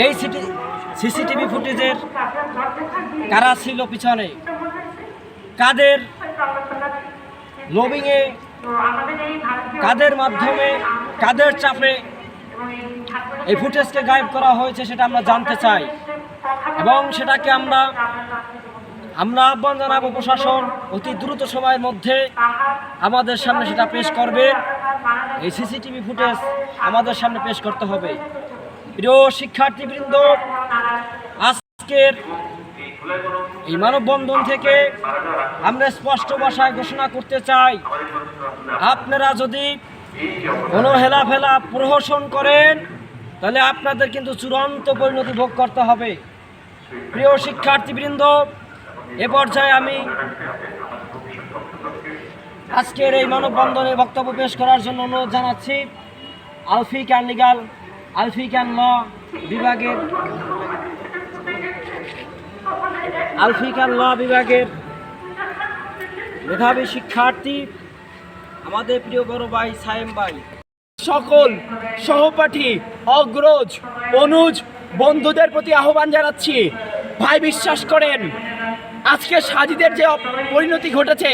এই city CCTV ফুটেজের কারা ছিল পিছনে? কাদের লবিংয়ে কাদের মাধ্যমে, কাদের চাপে এই ফুটেজকে গায়েব করা হয়েছে সেটা আমরা জানতে চাই। এবং সেটাকে আমরা আমরা আহ্বান জানাব প্রশাসন অতি দ্রুত সময়ের মধ্যে আমাদের সামনে সেটা পেশ করবে। এই সিসিটিভি ফুটেজ আমাদের সামনে পেশ করতে হবে। প্রিয় শিক্ষার্থীবৃন্দ, আজকের এই মানববন্ধন থেকে আমরা স্পষ্ট ভাষায় ঘোষণা করতে চাই। আপনারা যদি কোনো হেলাফেলা প্রহসন করেন, তাহলে আপনাদের কিন্তু চূড়ান্ত পরিণতি ভোগ করতে হবে। প্রিয় শিক্ষার্থীবৃন্দ, এ পর্যায়ে আমি আজকের এই মানববন্ধনে বক্তব্য পেশ করার জন্য অনুরোধ জানাচ্ছি। আলফিক অ্যান্ড আলফিক অ্যান্ড ল বিভাগের আলফিক অ্যান্ড ল বিভাগের মেধাবী শিক্ষার্থী আমাদের প্রিয় বড় ভাই সায়েম ভাই। সকল সহপাঠী, অগ্রজ, অনুজ বন্ধুদের প্রতি আহ্বান জানাচ্ছি। ভাই বিশ্বাস করেন, আজকে সাজিদের যে পরিণতি ঘটেছে,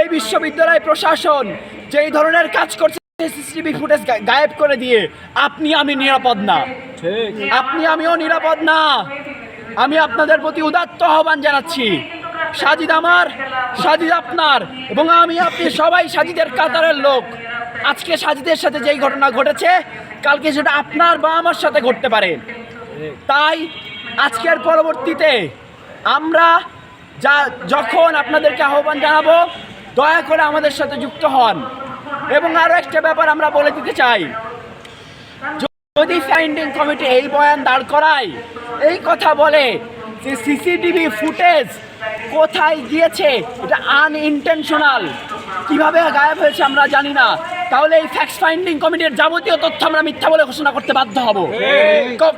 এই বিশ্ববিদ্যালয় প্রশাসন যেই ধরনের কাজ করছে সিসিটিভি ফুটেজ গায়েব করে দিয়ে আপনি আমি নিরাপদ না। আপনি আমিও নিরাপদ না। আমি আপনাদের প্রতি উদাত্ত আহ্বান জানাচ্ছি। সাজিদ আমার সাজিদ আপনার এবং আমি আপনি সবাই সাজিদের কাতারের লোক। আজকে সাজিদের সাথে যেই ঘটনা ঘটেছে কালকে সেটা আপনার বা আমার সাথে ঘটতে পারে। তাই আজকের পরবর্তীতে আমরা যা যখন আপনাদেরকে আহ্বান জানাব দয়া করে আমাদের সাথে যুক্ত হন। এবং আরও একটা ব্যাপার আমরা বলে দিতে চাই। যদি ফাইন্ডিং কমিটি এই বয়ান দাঁড় করায় এই কথা বলে যে সিসিটিভি ফুটেজ কোথায় গিয়েছে এটা আনইনটেনশনাল কীভাবে গায়েব হয়েছে আমরা জানি না। তাহলে এই ফ্যাক্ট ফাইন্ডিং কমিটির যাবতীয় তথ্য আমরা মিথ্যা বলে ঘোষণা করতে বাধ্য হব।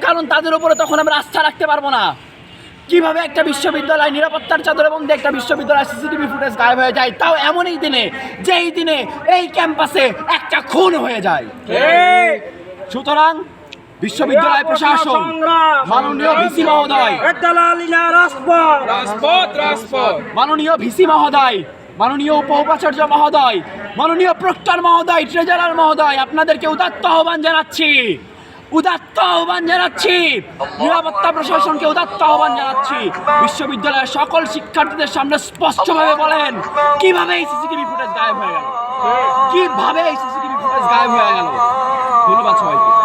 কারণ তাদের উপরে তখন আমরা আস্থা রাখতে পারব না। কীভাবে একটা বিশ্ববিদ্যালয় নিরাপত্তার চাদর এবং একটা বিশ্ববিদ্যালয় সিসিটিভি ফুটেজ গায়েব হয়ে যায় তাও এমনই দিনে যেই দিনে এই ক্যাম্পাসে একটা খুন হয়ে যায়। সুতরাং বিশ্ববিদ্যালয় প্রশাসন মাননীয় ভিসি মহোদয় রাজপথ। রাজপথ মাননীয় ভিসি মহোদয় মাননীয় উপ উপাচার্য মহোদয় মাননীয় প্রক্টর মহোদয় ট্রেজারার মহোদয় আপনাদেরকে উদাত্ত আহ্বান জানাচ্ছি। উদাত্ত আহ্বান জানাচ্ছি। নিরাপত্তা প্রশাসনকে উদাত্ত আহ্বান জানাচ্ছি। বিশ্ববিদ্যালয়ের সকল শিক্ষার্থীদের সামনে স্পষ্টভাবে বলেন কীভাবে এই সিসিটিভি ফুটেজ গায়েব হয়ে গেল? কীভাবে এই সিসিটিভি ফুটেজ গায়েব হয়ে গেল? ধন্যবাদ সবাইকে।